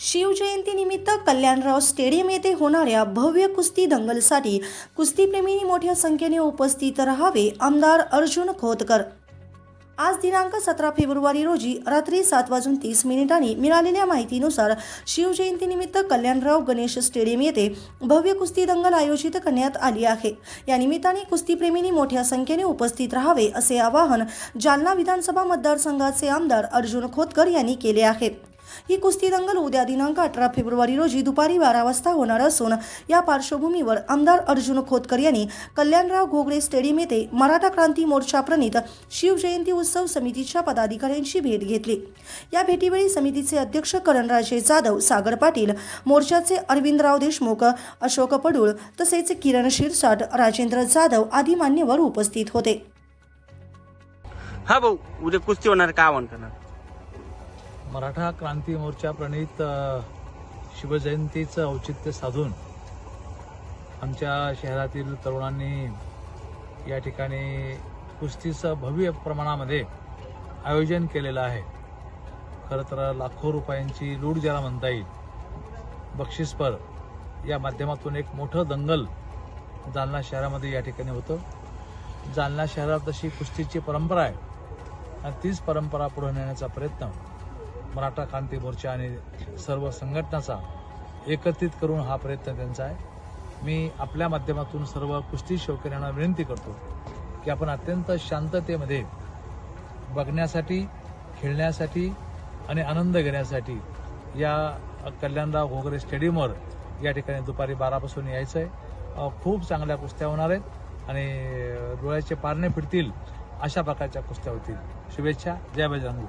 शिवजयंतीनिमित्त Kalyanrao stadium येथे होणाऱ्या भव्य कुस्ती दंगलसाठी कुस्तीप्रेमींनी मोठ्या संख्येने उपस्थित राहावे आमदार अर्जुन खोतकर. आज दिनांक सतरा फेब्रुवारी रोजी रात्री सात वाजून तीस मिनिटांनी मिळालेल्या माहितीनुसार शिवजयंतीनिमित्त कल्याणराव गणेश स्टेडियम येथे भव्य कुस्ती दंगल आयोजित करण्यात आली आहे. या निमित्ताने कुस्तीप्रेमींनी मोठ्या संख्येने उपस्थित राहावे असे आवाहन जालना विधानसभा मतदारसंघाचे आमदार अर्जुन खोतकर यांनी केले आहे. ही कुस्ती दंगल उद्या दिनांक अठरा फेब्रुवारी रोजी दुपारी बारा वाजता होणार असून या पार्श्वभूमीवर आमदार अर्जुन खोतकर यांनी कल्याणराव घोगडे स्टेडियम येथे मराठा क्रांती मोर्चा प्रणित शिवजयंती उत्सव समितीच्या पदाधिकाऱ्यांची भेट घेतली. या भेटीवेळी समितीचे अध्यक्ष करणराजे जाधव सागर पाटील मोर्चाचे अरविंदराव देशमुख अशोक पडूळ तसेच किरण शिरसाट राजेंद्र जाधव आदी मान्यवर उपस्थित होते. हा भाऊ उद्या कुस्ती होणार का आव्हान करणार? मराठा क्रांती मोर्चा प्रणित शिवजयंतीचं औचित्य साधून आमच्या शहरातील तरुणांनी या ठिकाणी कुस्तीचं भव्य प्रमाणामध्ये आयोजन केलेलं आहे. खरं तर लाखो रुपयांची लूट ज्याला म्हणता येईल बक्षीसपर या माध्यमातून एक मोठं दंगल जालना शहरामध्ये या ठिकाणी होतं. जालना शहरात तशी कुस्तीची परंपरा आहे आणि तीच परंपरा पुढे नेण्याचा प्रयत्न मराठा क्रांती मोर्चा आणि सर्व संघटनाचा एकत्रित करून हा प्रयत्न त्यांचा आहे. मी आपल्या माध्यमातून सर्व कुस्ती शौकीनांना विनंती करतो की आपण अत्यंत शांततेमध्ये बघण्यासाठी खेळण्यासाठी आणि आनंद घेण्यासाठी या कल्याणराव घोगरे स्टेडियमवर या ठिकाणी दुपारी बारापासून यायचं आहे खूप चांगल्या कुस्त्या होणार आहेत आणि डोळ्याचे पारणे फिरतील अशा प्रकारच्या कुस्त्या होतील. शुभेच्छा. जय बजरंग